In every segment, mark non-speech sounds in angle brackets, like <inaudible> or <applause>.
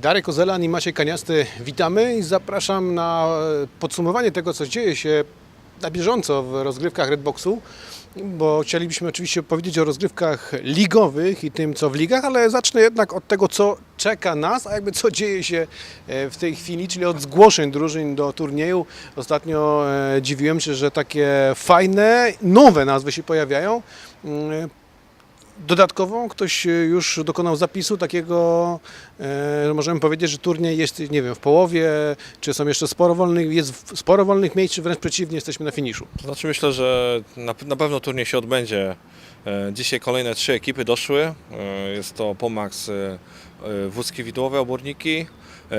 Darek Kozelan i Maciej Kaniasty, witamy i zapraszam na e, podsumowanie tego, co dzieje się na bieżąco w rozgrywkach Redboxu, bo chcielibyśmy oczywiście powiedzieć o rozgrywkach ligowych i tym, co w ligach, ale zacznę jednak od tego, co czeka nas, a jakby co <laughs> dzieje się e, w tej chwili, czyli od zgłoszeń drużyn do turnieju. Ostatnio e, dziwiłem się, że takie fajne, nowe nazwy się pojawiają. Dodatkowo ktoś e, już dokonał zapisu takiego, e, możemy powiedzieć, że turniej jest, nie wiem, w połowie, czy są jeszcze sporo wolnych, jest sporo wolnych miejsc, czy wręcz przeciwnie, jesteśmy na finiszu. Znaczy myślę, że na, na pewno turniej się odbędzie. E, Dzisiaj kolejne trzy ekipy doszły. Jest to Pomax, e, e, Wódzki Widłowe, Oborniki. E,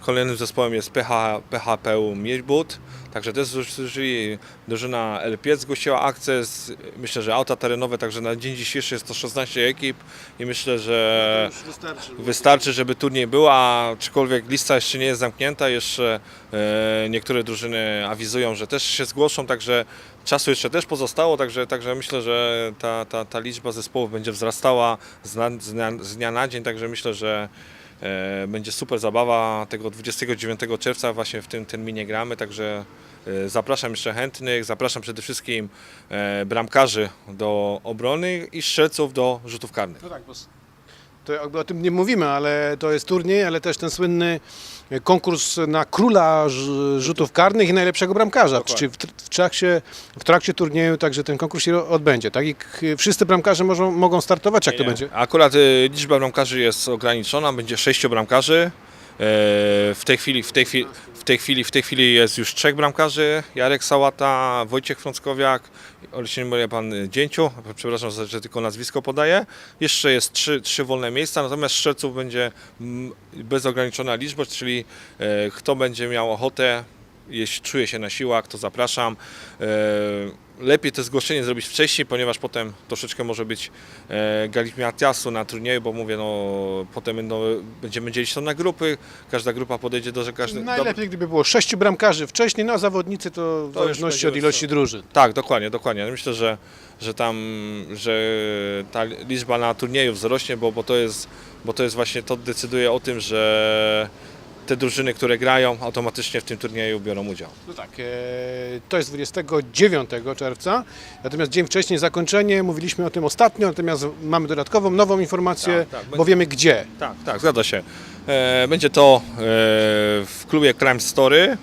Kolejnym zespołem jest PH, PHP Miedbud. Także też złożyli drużyna LPS zgłosiła akcję. z- Myślę, że auta terenowe, także na dzień dzisiejszy jest to 16 ekip i myślę, że wystarczy, żeby turniej był, a aczkolwiek lista jeszcze nie jest zamknięta, jeszcze e, niektóre drużyny awizują, że też się zgłoszą, także czasu jeszcze też pozostało, także, także myślę, że ta, ta, ta liczba zespołów będzie wzrastała z, na, z, dnia, na dzień, także myślę, że będzie super zabawa tego 29 czerwca właśnie w tym terminie gramy, także e, zapraszam jeszcze chętnych, zapraszam przede wszystkim e, bramkarzy do obrony i strzelców do rzutów karnych. No tak, bo to jakby o tym nie mówimy, ale to jest turniej, ale też ten słynny konkurs na króla ż- rzutów karnych i najlepszego bramkarza. Dokładnie. Czy w, tr- w, trakcie, w trakcie turnieju także ten konkurs się odbędzie, tak? I k- wszyscy bramkarze mogą, mogą startować, jak to będzie? Akurat y, liczba bramkarzy jest ograniczona, będzie sześciu bramkarzy. E, W tej chwili, w tej chwili, w tej chwili, w tej chwili jest już trzech bramkarzy. Jarek Sałata, Wojciech Frąckowiak, Olesień Maria Pan Dzięciu, przepraszam, że tylko nazwisko podaję. Jeszcze jest trzy, trzy wolne miejsca, natomiast strzelców będzie bezograniczona liczba, czyli e, kto będzie miał ochotę, jeśli czuje się na siłach, to zapraszam. Lepiej to zgłoszenie zrobić wcześniej, ponieważ potem troszeczkę może być e, galimatiasu na turnieju, bo mówię, no potem będą, będziemy dzielić to na grupy, każda grupa podejdzie do, każdy... Najlepiej, gdyby było sześciu bramkarzy wcześniej, no a zawodnicy to w To już zależności będzie od ilości drużyn. Tak, dokładnie, dokładnie. Myślę, że, że tam, że ta liczba na turnieju wzrośnie, bo, bo, to jest, bo to jest właśnie, to decyduje o tym, że te drużyny, które grają, automatycznie w tym turnieju biorą udział. No tak, e, to jest 29 czerwca, natomiast dzień wcześniej zakończenie, mówiliśmy o tym ostatnio, natomiast mamy dodatkową, nową informację, Tak, tak, bo będzie- wiemy gdzie. Tak, tak, zgadza się. E, Będzie to e, w klubie Crime Story.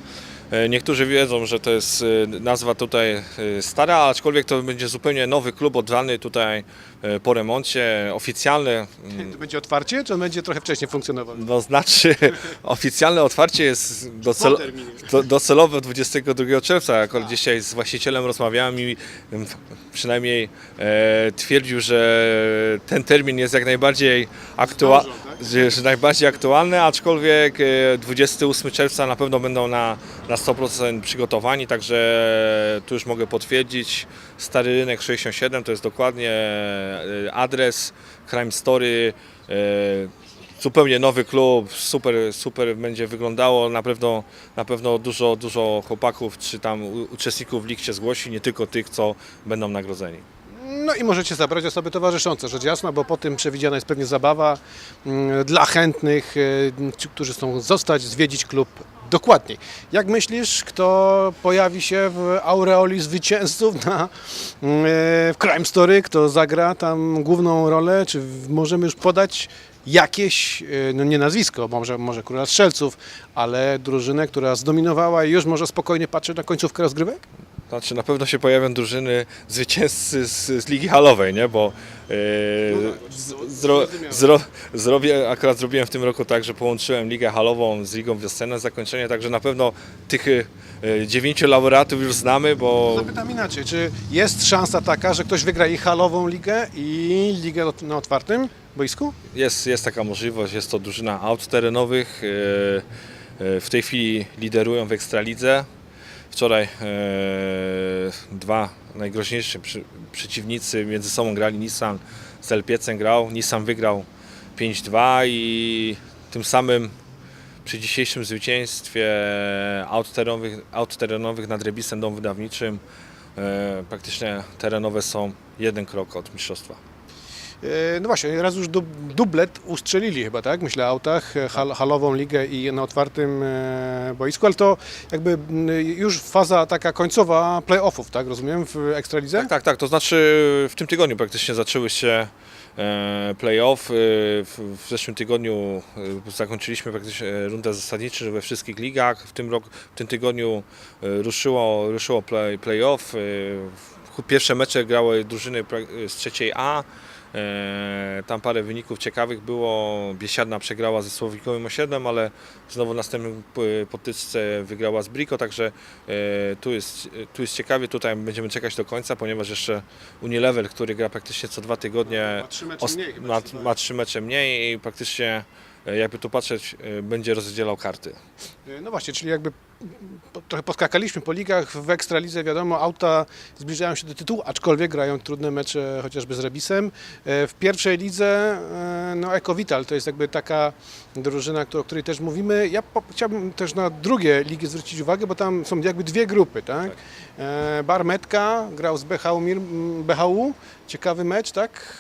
E, Niektórzy wiedzą, że to jest e, nazwa tutaj e, stara, aczkolwiek to będzie zupełnie nowy klub oddany tutaj po remoncie, oficjalny. mm, To będzie otwarcie, czy on będzie trochę wcześniej funkcjonował? No znaczy, <laughs> oficjalne otwarcie jest docel, do, docelowe 22 czerwca. Akurat dzisiaj z właścicielem rozmawiałem i mm, przynajmniej e, twierdził, że ten termin jest jak najbardziej aktualny. Tak? Że, najbardziej aktualny, aczkolwiek e, 28 czerwca na pewno będą na, na 100% przygotowani, także tu już mogę potwierdzić. Stary Rynek 67 to jest dokładnie e, adres Crime Story. e, zupełnie nowy klub, super, super będzie wyglądało. Na pewno, na pewno dużo, dużo chłopaków czy tam uczestników lig się zgłosi, nie tylko tych, co będą nagrodzeni. No i możecie zabrać osoby towarzyszące, rzecz jasna, bo po tym przewidziana jest pewnie zabawa mm, dla chętnych, e, którzy chcą zostać, zwiedzić klub dokładniej. Jak myślisz, kto pojawi się w aureoli zwycięzców na, e, w Crime Story, kto zagra tam główną rolę? Czy możemy już podać jakieś, e, no nie nazwisko, może, może króla strzelców, ale drużynę, która zdominowała i już może spokojnie patrzeć na końcówkę rozgrywek? Znaczy na pewno się pojawią drużyny zwycięzcy z, z ligi halowej, nie? bo No z, zro, zro, zrobię, akurat zrobiłem w tym roku tak, że połączyłem ligę halową z ligą wiosenną zakończenie, także na pewno tych e, dziewięciu laureatów już znamy, bo Zapytam inaczej, czy jest szansa taka, że ktoś wygra i halową ligę i ligę na otwartym boisku? Jest, jest taka możliwość, jest to drużyna aut terenowych. e, W tej chwili liderują w Ekstralidze. Wczoraj e, dwa najgroźniejsze przy, przeciwnicy między sobą grali. Nissan z Elpiecem grał, Nissan wygrał 5-2 i tym samym przy dzisiejszym zwycięstwie aut terenowych, nad Rebisem Dom Wydawniczym e, praktycznie terenowe są jeden krok od mistrzostwa. E, No właśnie, raz już dub- dublet ustrzelili chyba, tak? Myślę o autach, e, hal, halową ligę i na otwartym e, boisku, ale to jakby już faza taka końcowa playoffów, tak? Rozumiem, w Ekstralidze? Tak, tak, tak. To znaczy w tym tygodniu praktycznie zaczęły się play-off. W, zeszłym tygodniu zakończyliśmy praktycznie rundę zasadniczą we wszystkich ligach. W tym, roku, w tym tygodniu ruszyło, ruszyło play, play-off. Pierwsze mecze grały drużyny z trzeciej A. E, Tam parę wyników ciekawych było. Biesiadna przegrała ze Słowikowym osiedlem, ale znowu w następnym p- potyczce wygrała z Briko, także e, tu jest, tu jest ciekawie. Tutaj będziemy czekać do końca, ponieważ jeszcze Unilever, który gra praktycznie co dwa tygodnie, Ma trzy mecze mniej ma, ma trzy mecze mniej i praktycznie e, jakby tu patrzeć, e, będzie rozdzielał karty. E, No właśnie, czyli jakby trochę podskakaliśmy po ligach, w Ekstralidze wiadomo, auta zbliżają się do tytułu, aczkolwiek grają trudne mecze chociażby z Rebisem. E, W pierwszej lidze, e, no Ecovital to jest jakby taka drużyna, o której też mówimy. Ja chciałbym też na drugie ligi zwrócić uwagę, bo tam są jakby dwie grupy, tak? Tak. E, Bar Metka grał z BHU, BHU, ciekawy mecz, tak?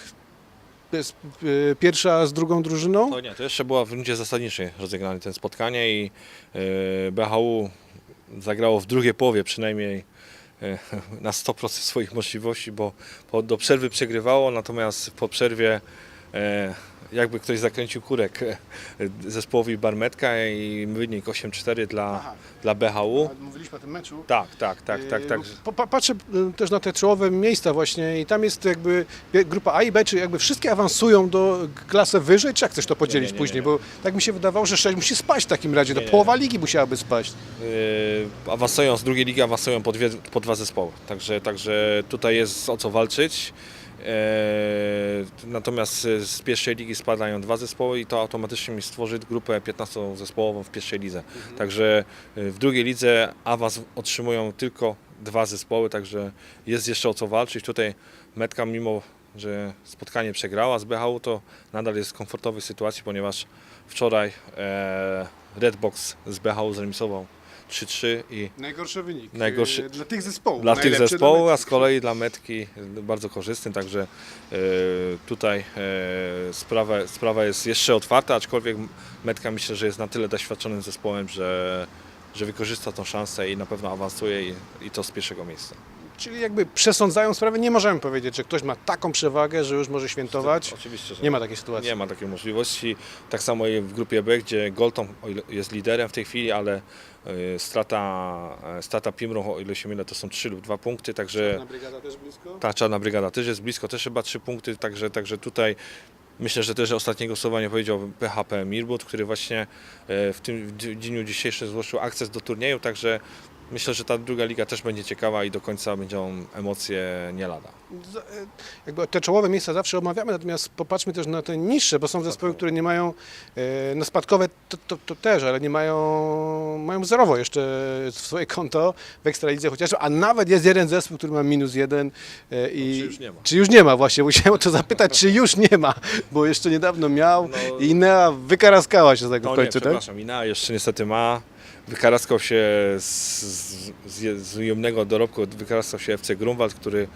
To jest e, pierwsza z drugą drużyną. No nie, to jeszcze była w rundzie zasadniczej rozegrane ten spotkanie i e, BHU zagrało w drugiej połowie przynajmniej e, <laughs> na 100% swoich możliwości, bo po, do przerwy przegrywało, natomiast po przerwie jakby ktoś zakręcił kurek e, zespołowi Barmetka i wynik 8-4 dla, Aha. dla BHU. Mówiliśmy o tym meczu. Tak, tak, tak, tak, Yy, tak. pa- Patrzę też na te czołowe miejsca właśnie i tam jest jakby grupa A i B, czy jakby wszystkie awansują do klasy wyżej, czy jak chcesz to podzielić nie, nie, później? nie. Bo tak mi się wydawało, że 6 musi spaść w takim razie, to Nie, nie, połowa ligi musiałaby spaść. Yy, awansują z drugiej ligi, awansują po, dwie, po dwa zespoły. Także, także tutaj jest o co walczyć. Yy, natomiast z pierwszej ligi spadają dwa zespoły i to automatycznie mi stworzy grupę 15-zespołową w pierwszej lidze. Także yy, w drugiej lidze awans otrzymują tylko dwa zespoły, także jest jeszcze o co walczyć. Tutaj Metka mimo że spotkanie przegrała z BHU, to nadal jest w komfortowej sytuacji, ponieważ wczoraj e, Redbox z BHU zremisował 3-3 i Najgorszy wynik Najgorszy- y, dla tych zespołów. dla tych najlepszy zespołów, a z kolei dla Metki bardzo korzystny, także e, tutaj e, sprawa, sprawa jest jeszcze otwarta, aczkolwiek Metka myślę, że jest na tyle doświadczonym zespołem, że, że wykorzysta tą szansę i na pewno awansuje i, i to z pierwszego miejsca. Czyli jakby przesądzają sprawę, nie możemy powiedzieć, że ktoś ma taką przewagę, że już może świętować. Oczywiście, że Nie ma takiej sytuacji. Nie ma takiej możliwości. Tak samo i w grupie B, gdzie Golton o ile jest liderem w tej chwili, ale strata, e, strata Pimrą, o ile się mylę, to są 3 lub 2 punkty, także brygada też blisko? ta czarna brygada też jest blisko, też chyba 3 punkty, także, także tutaj myślę, że też ostatnie głosowanie powiedział PHP Mirbut, który właśnie e, w tym d- dniu dzisiejszym zgłosił akces do turnieju, także myślę, że ta druga liga też będzie ciekawa i do końca będą emocje nie lada. E, Jakby te czołowe miejsca zawsze omawiamy, natomiast popatrzmy też na te niższe, bo są zespoły, które nie mają, e, no spadkowe to, to, to też, ale nie mają, mają zerowo jeszcze swoje konto w Ekstralidze chociażby, a nawet jest jeden zespół, który ma minus jeden e, i... czy już nie ma? Czy już nie ma właśnie, musiałem o to zapytać, czy już nie ma, bo jeszcze niedawno miał No- i Inea wykaraskała się z tego No w nie, końcu, tak? przepraszam, Ina jeszcze niestety ma. Wykaraskał się z, z, z, ujemnego dorobku, wykaraskał się FC Grunwald, który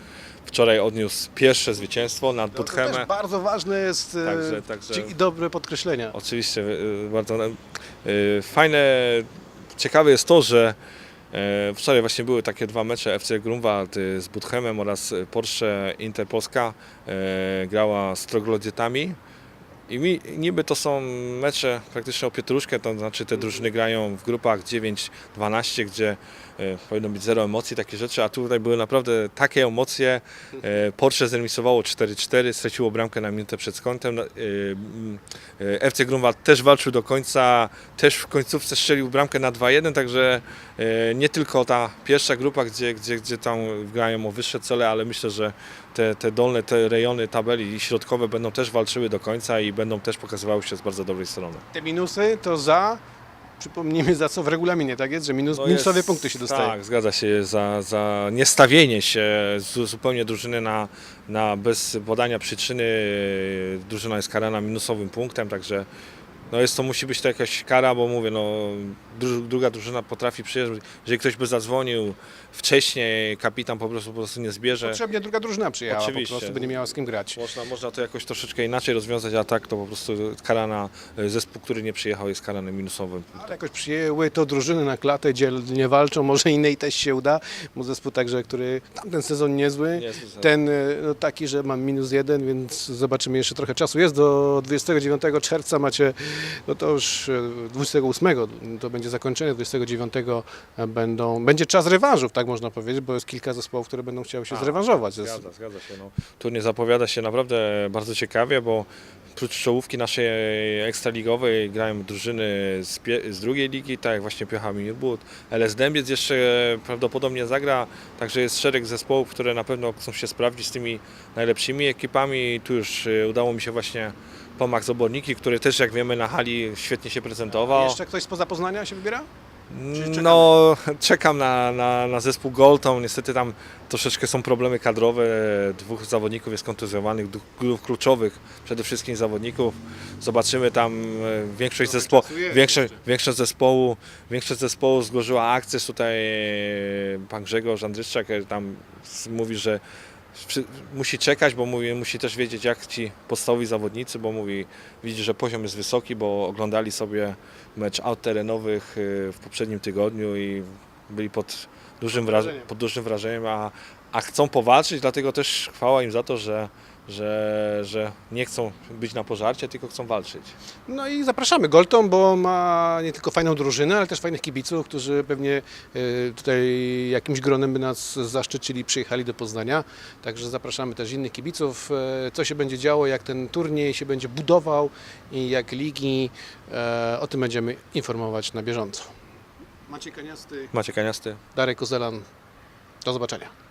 wczoraj odniósł pierwsze zwycięstwo nad No, to Budhemem. też bardzo ważne jest e, Także- także- i dobre podkreślenia. Oczywiście, y, bardzo y, fajne, ciekawe jest to, że e, wczoraj właśnie były takie dwa mecze FC Grunwald z Budhemem oraz Porsche Inter Polska e, grała z Troglodytami. I mi, niby to są mecze praktycznie o pietruszkę, to znaczy te drużyny grają w grupach 9-12, gdzie e, powinno być zero emocji, takie rzeczy, a tutaj były naprawdę takie emocje. E, Porsche zremisowało 4-4, straciło bramkę na minutę przed kątem. No, e, mm, e, FC Grunwald też walczył do końca, też w końcówce strzelił bramkę na 2-1, także e, nie tylko ta pierwsza grupa, gdzie, gdzie, gdzie tam grają o wyższe cele, ale myślę, że te, te dolne, te rejony tabeli i środkowe będą też walczyły do końca i będą też pokazywały się z bardzo dobrej strony. Te minusy to za, przypomnijmy za co w regulaminie, tak jest, że minus, No minusowe jest- punkty się dostaje. Tak, zgadza się, za, za niestawienie się zu- zupełnie drużyny na, na bez podania przyczyny. Drużyna jest karana minusowym punktem, także no jest to, musi być to jakaś kara, bo mówię, no dru, druga drużyna potrafi przyjeżdżać, jeżeli ktoś by zadzwonił wcześniej, kapitan po prostu, po prostu nie zbierze. Potrzebnie druga drużyna przyjechała, Oczywiście. po prostu by nie miała z kim grać. Można, można to jakoś troszeczkę inaczej rozwiązać, a tak to po prostu kara na e, zespół, który nie przyjechał jest karany minusowym. Ale jakoś przyjęły to drużyny na klatę, dzielnie walczą, może innej też się uda, bo zespół także, który tamten sezon niezły, Niezły ten e, no, taki, że mam minus jeden, więc zobaczymy jeszcze trochę czasu. Jest do 29 czerwca, macie, no to już e, 28 to będzie zakończenie, 29 będą, będzie czas rewanżów, tak można powiedzieć, bo jest kilka zespołów, które będą chciały się Tak, zrewanżować. Zgadza, zgadza się. No. Turniej zapowiada się naprawdę bardzo ciekawie, bo prócz czołówki naszej ekstraligowej grają drużyny z, z drugiej ligi, tak jak właśnie Piocha Mirbut. LS Dębiec jeszcze prawdopodobnie zagra, także jest szereg zespołów, które na pewno chcą się sprawdzić z tymi najlepszymi ekipami. Tu już e, udało mi się właśnie Pomax Oborniki, który też jak wiemy na hali świetnie się prezentował. Jeszcze ktoś spoza Poznania się wybiera? Czy czekamy? No, czekam na, na, na zespół Golton. Niestety tam troszeczkę są problemy kadrowe. Dwóch zawodników jest kontuzjowanych, dwóch kluczowych przede wszystkim zawodników. Zobaczymy tam e, większość jest Większość, większość zespołu, większość zespołu złożyła akces. Tutaj e, pan Grzegorz Andryszczak e, tam mówi, że musi czekać, bo mówi, musi też wiedzieć jak ci podstawowi zawodnicy, bo mówi, widzi, że poziom jest wysoki, bo oglądali sobie mecz aut terenowych y, w poprzednim tygodniu i byli pod dużym, wraż- wrażeniem. pod dużym wrażeniem, a, a chcą powalczyć, dlatego też chwała im za to, że, że, że nie chcą być na pożarcie, tylko chcą walczyć. No i zapraszamy Golton, bo ma nie tylko fajną drużynę, ale też fajnych kibiców, którzy pewnie e, tutaj jakimś gronem by nas zaszczycili, przyjechali do Poznania. Także zapraszamy też innych kibiców. E, Co się będzie działo, jak ten turniej się będzie budował i jak ligi, e, o tym będziemy informować na bieżąco. Maciej Kaniasty, Macie kaniasty? Darek Kozelan. Do zobaczenia.